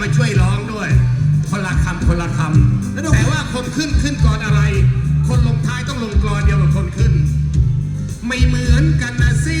เข้ามาช่วยร้องด้วย คนละคำคนละคำแต่ว่าคนขึ้นขึ้นก่อนอะไร คนลงท้ายต้องลงกรอนเดียวกับคนขึ้น ไม่เหมือนกันนะสิ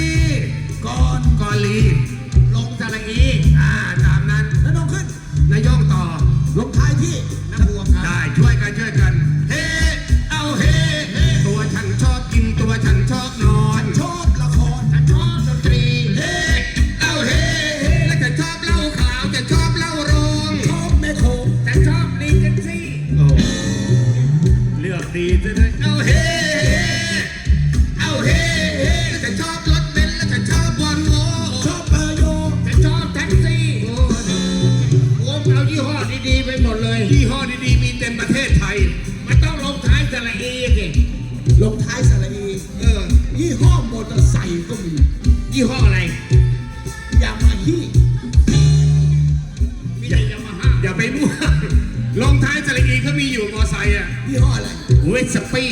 มาฮ่าอย่าไปมั่วลงท้ายสระอีเขามีอยู่มอไซค์อะยี่ห้ออะไร เวสปี้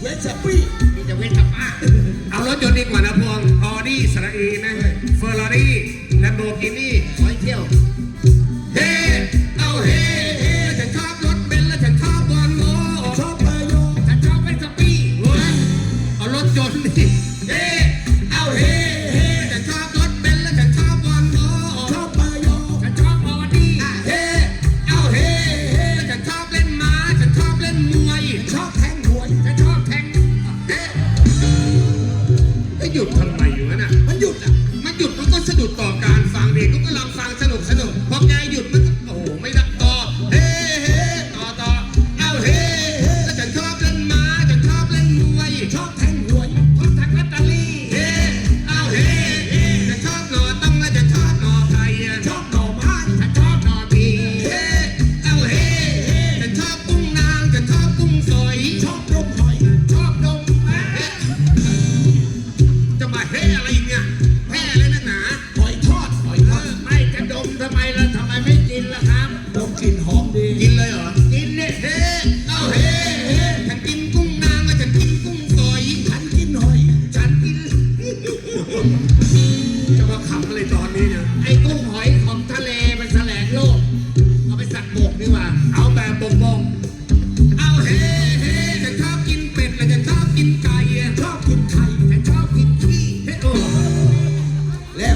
เวสปี้มีแต่เวสป้าเอารถยนต์ดีกว่านะพ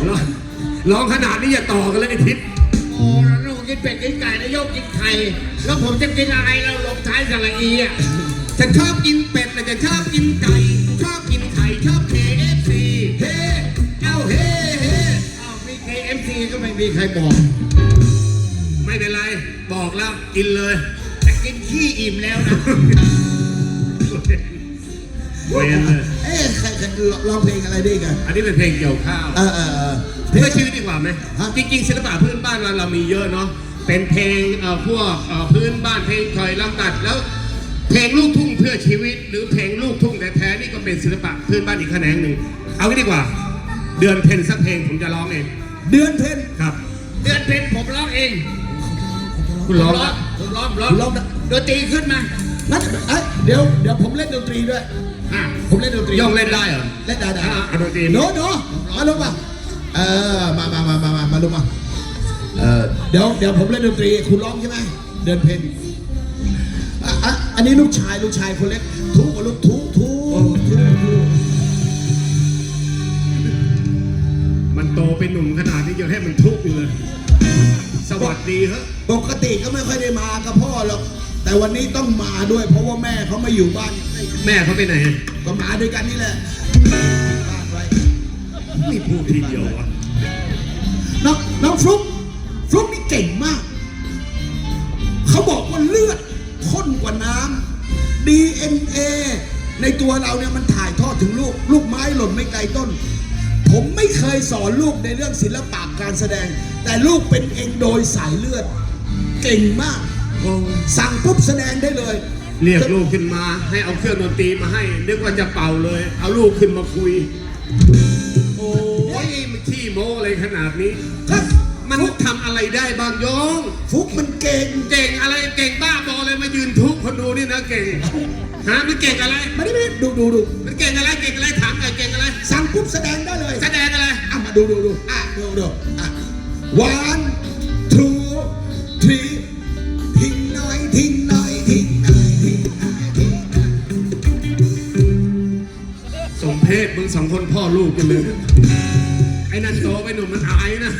ร้องร้องขนาดนี้อย่าต่อกันเลยไอ้ทิศโอ้แล้วลูกกินเป็ดกินไก่นายโยกกินไข่แล้วผมจะกินอะไรเราลงท้ายสระอีอะฉันชอบกินเป็ดแต่ฉันชอบกินไก่ชอบกินไข่ชอบ KFC เฮ้เอาเฮ้เฮ้เอามี KFC ก็ไม่มีใครบอก ไม่เป็นไรบอกแล้วกินเลยแต่กินขี้อิ่มแล้วนะ เวนเลย เอ๊ะ ใครใครร้องเพลงอะไรดีกันอันนี้เป็นเพลงเกี่ยวข้าวเออเออเออเพลเพื่องชีวิตดีกว่าไหมฮะจริงๆศิลปะพื้นบ้านเราเรามีเยอะเนาะเป็นเพลงเอ่อพวกเอ่อพื้นบ้านเพลงถอยลำตัดแล้ว เพลงลูกทุ่งเพื่อชีวิต หรือเพลงลูกทุ่งแท้ๆนี่ก็เป็นศิลปะพื้นบ้านอีกแขนงหนึ่งเอางี้ดีกว่า เดือนเพ็ญสักเพลงผมจะร้องเองเดือนเพ็ญครับ เดือนเพ็ญผมร้องเองคุณร้องปะผมร้องร้องคุณร้องนะดนตรีขึ้นมางั้นเอ้ยเดี๋ยวเดี๋ยวผมเล่นดนตรีด้วย อะผมเล่นดนตรีย่องเล่นได้เหรอเล่นได้ได้อะเอาดนตรี โน้โน้มาลงมาเออมามามามามามาลงมาเออเดี๋ยวเดี๋ยวผมเล่นดนตรีคุณร้องใช่ไหมเดือนเพ็ญอะอะอันนี้ลูกชายลูกชายคนเล็กทุกับลูกทุทุทุทุมันโตเป็นหนุ่มขนาดนี้ยังให้มันทุกข์อยู่เลย สวัสดีเฮ้ยปกติก็ไม่ค่อยได้มากับพ่อหรอก แต่วันนี้ต้องมาด้วย เพราะว่าแม่เขาไม่อยู่บ้านแม่เขาไปไหนก็มาด้วยกันนี่แหละบ้านไว้ไม่พูดทีเดียววะน้องน้องฟลุ๊กฟลุ๊กนี่เก่งมาก เขาบอกว่าเลือดข้นกว่าน้ำ DNA ในตัวเราเนี่ยมันถ่ายทอดถึงลูก ลูกไม้หล่นไม่ไกลต้น ผมไม่เคยสอนลูกในเรื่องศิลปะการแสดง แต่ลูกเป็นเองโดยสายเลือด เก่งมาก สั่งปุ๊บแสดงได้เลย เรียกลูกขึ้นมา ให้เอาเครื่องดนตรีมาให้ นึกว่าจะเป่าเลย เอาลูกขึ้นมาคุย โอ้ยมันขี้โม้อะไรขนาดนี้ก็มันฟุกทำอะไรได้บ้างโยงฟุกมันเก่งเก่งอะไรเก่งบ้าบอเลยมายืนทุกข์คนดูนี่นะเก่งฮะมันเก่งอะไรมาดิมาดิดูดูดูมันเก่งอะไรเก่งอะไรถามหน่อยเก่งอะไรสั่งปุ๊บแสดงได้เลย แสดงอะไรอะมาดูดูดูอะดูดูอะหวาน พ่อลูกกันเลย ไอ้นั่นโตไปหนุ่มมันอายนะ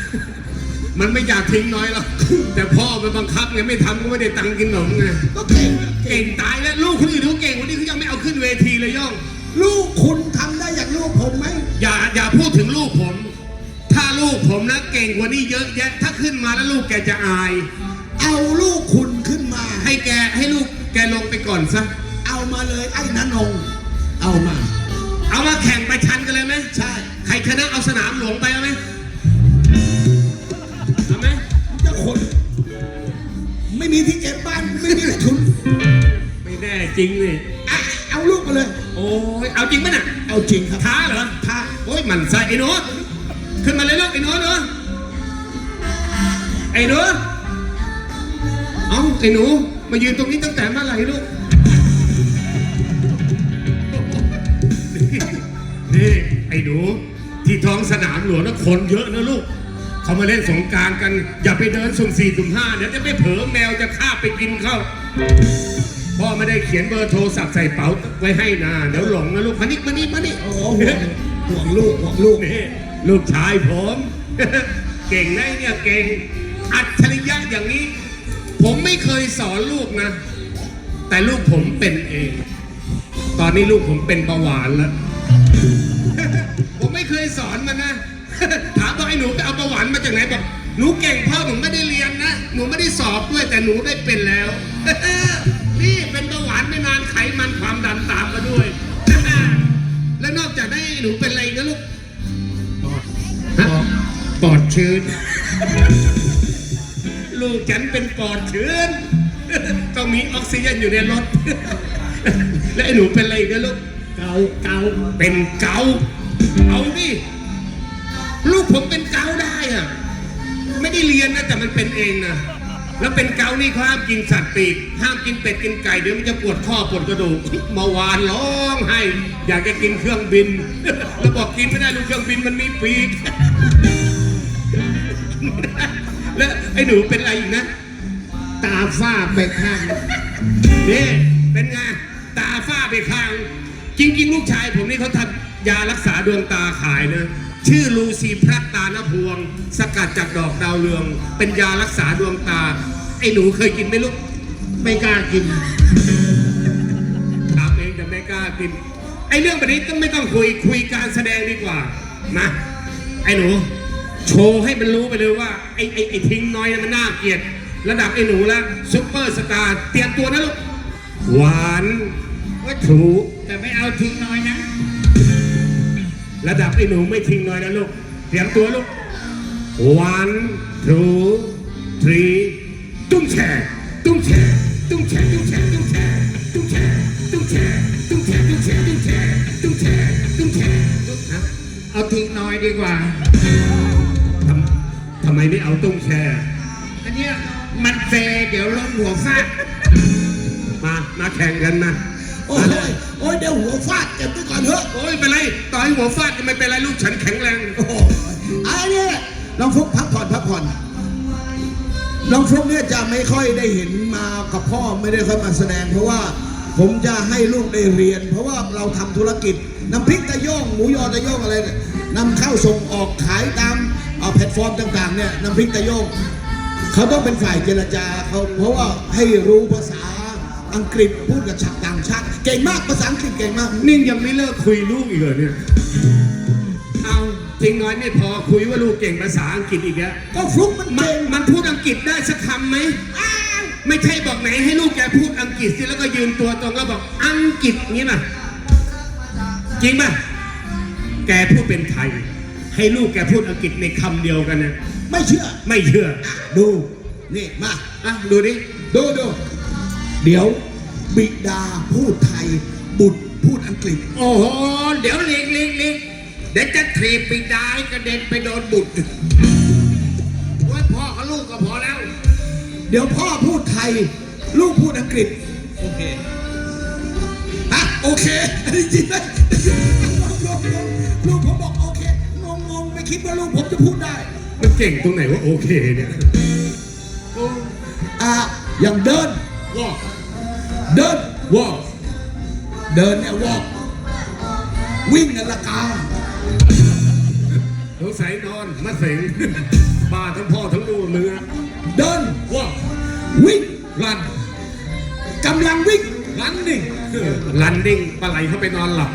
มันไม่อยากทิ้งน้อยหรอกแต่พ่อมันบังคับไงไม่ทำก็ไม่ได้ตังค์กินขนมไงก็เก่งนะเก่เก่งงตายแล้วลูกคนอื่นเขาเก่งกวันนี้เขายังไม่เอาขึ้นเวทีเลยย่อง ลูกคุณทำได้อย่างลูกผมไหมอย่าอย่าพูดถึงลูกผม ถ้าลูกผมนะเก่งกว่านี้เยอะแยะ ถ้าขึ้นมาแล้วลูกแกจะอาย เอาลูกคุณขึ้นมา ให้แกให้ลูกแกลงไปก่อนซะ เอามาเลยไอ้นันงเอามา เอามาแข่งประชั ครชนะเอาสนามหลวงไปเอาไหมเอาไหมเจ้าคน ไม่มีที่เก็บบ้านไม่มีที่ทุนไม่แน่จริงเลยอะเอาลูกมาเลย โอ้ยเอาจริงปะน่ะเอาจริงครับท้าเหรอท้าโอ้ยหมันใส่ไอ้หนูขึ้นมาเลยลูกไอ้หนูเนอะไอ้หนูเอ้าไอ้หนูมายืนตรงนี้ตั้งแต่เมื่อไหร่ลูกนี่ไอ้หนู ที่ท้องสนามหลวงนะคนเยอะนะลูก เขามาเล่นสงกรารกัน อย่าไปเดินสุ่มสี่สุ่มห้าเดี๋ยวจะไม่เผลอแมวจะคาบไปกินเข้า พ่อไม่ได้เขียนเบอร์โทรศัพท์ใส่เป๋าไว้ให้นะเดี๋ยวหลงนะลูกมานี่มานี่มานี่โอ้โหห่วงห่วงลูกห่วงลูกนี่ลูกชายผม เก่งนะเนี่ยเก่งอัจฉริยะอย่างนี้ ผมไม่เคยสอนลูกนะ แต่ลูกผมเป็นเอง ตอนนี้ลูกผมเป็นเบาหวานแล้วผมไม่ เคยสอนมันนะ ถามว่าไอ้หนูไปเอาเบาหวานมาจากไหนบอกหนูเก่งพ่อหนูไม่ได้เรียนนะ หนูไม่ได้สอบด้วยแต่หนูได้เป็นแล้ว นี่เป็นเบาหวานไม่นานไขมันความดันตามมาด้วย แล้วนอกจากได้หนูเป็นอะไรนะลูกฮะปอดชื้น ลูกฉันเป็นปอดชื้น ต้องมีออกซิเจนอยู่ในรถ แล้วไอ้หนูเป็นอะไรนะลูก เกาเกาเป็นเกา เอาดิลูกผมเป็นเกาได้อะไม่ได้เรียนนะแต่มันเป็นเองนะแล้วเป็นเกานี่เขาห้ามกินสัตว์ปีกห้ามกินเป็ดกินไก่เดี๋ยวมันจะปวดข้อปวดกระดูกเมื่อวานร้องให้ อยากจะกินเครื่องบินแล้วบอกกินไม่ได้ลูกเครื่องบินมันมีปีกแล้วไอ้หนูเป็นอะไรอีกนะ ตาฝ้าไปข้างนี่เป็นไงตาฝ้าไปข้าง จริงๆ ลูกชายผมนี่เขาทำ ยารักษาดวงตาขายนะ ชื่อลูซีพรัตานพวง สกัดจากดอกดาวเรือง เป็นยารักษาดวงตา ไอ้หนูเคยกินไหมลูก ไม่กล้ากินถามเองแต่ไม่กล้ากิน ไอ้เรื่องแบบนี้ต้องไม่ต้องคุยคุยการแสดงดีกว่า มา ไอ้หนู โชว์ให้มันรู้ไปเลยว่าไอ้ไอ้ไอ้ทิ้งน้อยนะมันน่าเกลียด ระดับไอ้หนูละซุปเปอร์สตาร์เตรียมตัวนะลูก หวานว่าถูแต่ไม่เอาทิ้งน้อยนะ ระดับไอ้หนูไม่ทิ้งน้อยนะลูก เตรียมตัวลูก one two three ตุ้งแช่ตุ้งแช่ตุ้งแช่ตุ้งแช่ตุ้งแช่ตุ้งแช่ตุ้งแช่ตุ้งแช่ตุ้งแช่ตุ้งแช่ตุ้งแช่ตุ้งแช่ฮะเอาทิ้งน้อยดีกว่าทำทำไมไม่เอาตุ้งแช่อันเนี้ยมันเซเดี๋ยวล้มหัวฟาดมา มาแข่งกันมาโอ้ย โอ้ยเดี๋ยวหัวฟาดเก็บไว้ก่อนเถอะโอ้ยเป็นไรต่อให้หัวฟาดก็ไม่เป็นไรลูกฉันแข็งแรงโอ้โหไอ้เนี่ยน้องฟลุกพักผ่อนพักผ่อนน้องฟลุกเนี่ยจะไม่ค่อยได้เห็นมากับพ่อไม่ได้ค่อยมาแสดง เพราะว่าผมจะให้ลูกได้เรียน เพราะว่าเราทำธุรกิจน้ำพริกตะโยงหมูยอตะโยงอะไรเนี่ยนำเข้าส่งออกขายตามเอ่อแพลตฟอร์มต่างๆเนี่ยน้ำพริกตะโยงเขาต้องเป็นฝ่ายเจรจาเขาเพราะว่าให้รู้ภาษา อังกฤษพูดกับชาวต่างชาติเก่งมากภาษาอังกฤษเก่งมาก นี่ยังไม่เลิกคุยลูกอีกเหรอเนี่ย เอาจริงน้อยไม่พอคุยว่าลูกเก่งภาษาอังกฤษอีกแล้วก็ฟลุกมันมันเก่งมันพูดอังกฤษได้สักคำไหม อ้าวไม่ใช่บอกไหนให้ลูกแกพูดอังกฤษสิแล้วก็ยืนตัวตรงแล้วบอกอังกฤษอย่างนี้ป่ะจริงป่ะแกพูดเป็นไทย ให้ลูกแกพูดอังกฤษในคำเดียวกันนะไม่เชื่อ ไม่เชื่อดูนี่มา อะดูดิ ดูดู เดี๋ยวบิดาพูดไทย บุตรพูดอังกฤษ โอ้โห เดี๋ยวลิงลิงลิงเดี๋ยวจะถีบปีดายกระเด็นไปโดนบุตรโอ้ยพ่อกับลูกก็พอแล้ว เดี๋ยวพ่อพูดไทย ลูกพูดอังกฤษ โอเคฮะโอเคจริงไหมลูกผมบอกโอเค งงงๆไม่คิดว่าลูกผมจะพูดได้ มันเก่งตรงไหนว่าโอเคเนี่ยโอ้อ่าอย่างเดินวอก เดินวอกเดินเนี่ยวอกวิ่งเนี่ยละกาสงสัยนอนมาเสงบ้าทั้งพ่อทั้งลูกเนื้อเดินวอกวิ่งรันกำลังวิ่งรันนิ่งรันนิ่งปลาไหลเข้าไปนอนหลับ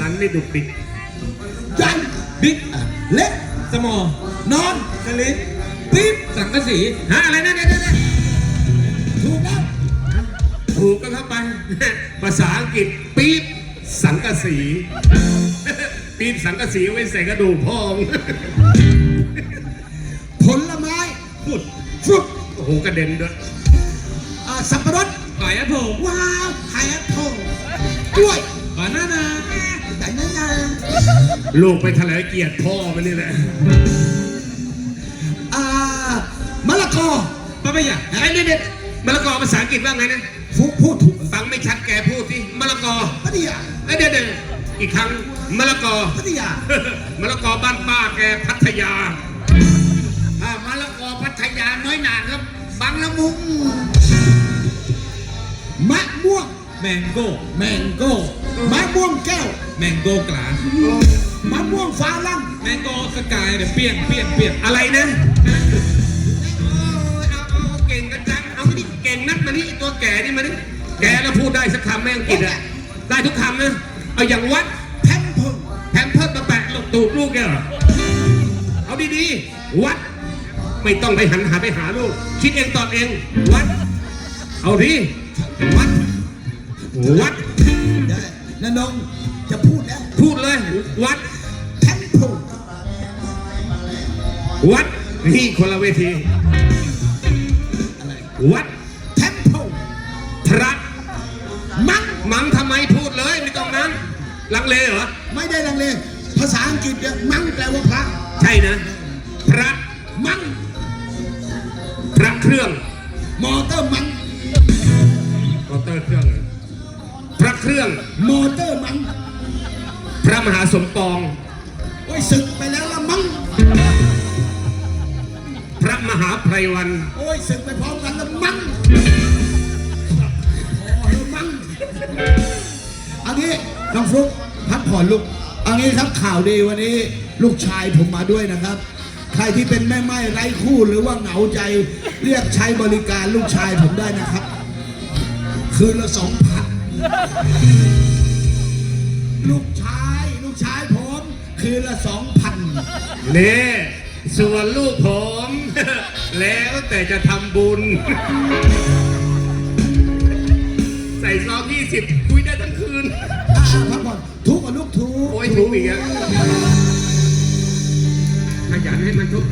รันนี่ดุกดิกยันบิ๊กอะเล็กสมอนอนสลิปปี๊บสังกะสีฮะอะไรนะเดี๋ยวเดี๋ยวเดี๋ยวถูกแล้ว ถูกก็เข้าไป ภาษาอังกฤษปี๊บสังกะสี ปี๊บสังกะสีไว้ใส่กระดูกพ่อมึงผลไม้พุดฟรุตโอ้โหกระเด็นด้วยอ่าสับปะรดไก่แอปเปิลว้าวไข่แอปเปิ้ลกล้วยบานานาแต่นั่นนะลูกไปทะเลเกียรติพ่อมันนี่แหละอ่ามะละกอป้าไม่อยากไอ้นี่เนี่ยมะละกอภาษาอังกฤษว่าไงนะ ฟุกพูดถูกฟังไม่ชัดแกพูดสิมะละกอพัทยาเอ้ยเดี๋ยวเดี๋ยวอีกครั้งมะละกอ พัทยา มะละกอบ้านป้าแกพัทยา อ่ามะละกอพัทยาน้อยหนาครับบางละมุงมะม่วงแมงโก้แมงโก้มะม่วงแก้วแมงโก้กลาสมะม่วงฟ้าลั่งแมงโก้สกายเดี๋ยวเปี้ยงเปี้ยงเปี้ยงอะไรนะ ไม่ดิเก่งนักมานี่ไอ้ตัวแก่นี่มาดิแกแล้วพูดได้สักคำแม่อังกฤษอะได้ทุกคำนะ เอาอย่างวัดแพมเพิร์แพมเพิร์ดมาแปะลูกตูดลูกแกเหรอเอาดีๆ วัด ไม่ต้องไปหันหาไปหาลูก คิดเองตอบเอง วัด เอาดิวัด วัดได้นันนงจะพูดแล้วพูดเลย วัดแพมเพิร์วัดนี่คนละเวทีอะไรวัดแพมเพิร์ พระมังมังทำไมพูดเลยไม่ต้องนั้นลังเลเหรอ ไม่ได้ลังเล ภาษาอังกฤษเนี่ยมังแปลว่าพระ ใช่นะ พระมังพระเครื่อง มอเตอร์มังมอเตอร์เครื่องเหรอพระเครื่อง มอเตอร์มังพระมหาสมปอง โอ้ยศึกไปแล้วละมังพระมหาไพรวัน โอ้ยศึกไปพร้อมกันละมังพอแล้วมัง อันนี้น้องฟลุ๊กพักผ่อนลูกอันนี้ครับข่าวดีวันนี้ลูกชายผมมาด้วยนะครับ ใครที่เป็นแม่ไม้ไร้คู่หรือว่าเหงาใจ เรียกใช้บริการลูกชายผมได้นะครับ คืนละสองพันลูกชายลูกชายผม คืนละสองพันนี่ส่วนลูกผม แล้วแต่จะทำบุญ ส่ซองยี่สิบคุยได้ทั้งคืน อ่าพักผ่อนทุกข์กับลูกทุกข์ โอ้ยถูกอีกอะขยันให้มันทุก